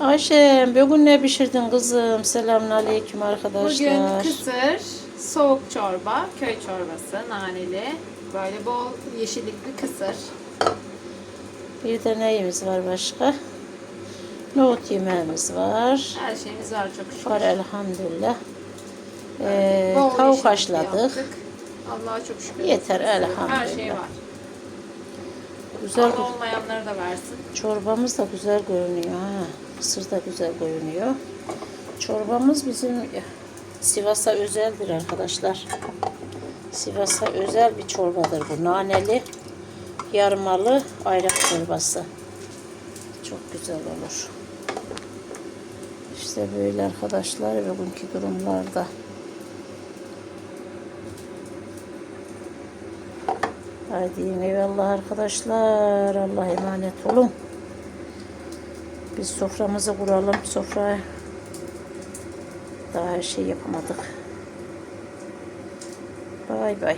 Ayşem bugün ne pişirdin kızım? Selamünaleyküm arkadaşlar. Bugün kısır, soğuk çorba, köy çorbası, naneli. Böyle bol yeşillikli kısır. Bir de neyimiz var başka? Nohut yemeğimiz var. Her şeyimiz var çok şükür. Var elhamdülillah. Ee, tavuk haşladık. yaptık. Allah'a çok şükür. Yeter, Her elhamdülillah. şey var. Güzel Allah olmayanları da versin. çorbamız da güzel görünüyor ha. Mısır da güzel görünüyor. Çorbamız bizim Sivas'a özeldir arkadaşlar. Sivas'a özel bir çorbadır bu. Naneli, yarmalı ayrak çorbası. Çok güzel olur. İşte böyle arkadaşlar bugünkü durumlarda. Haydi eyvallah arkadaşlar. Allah'a emanet olun. Biz soframızı kuralım. Sofraya daha her şey yapamadık. Bay bay.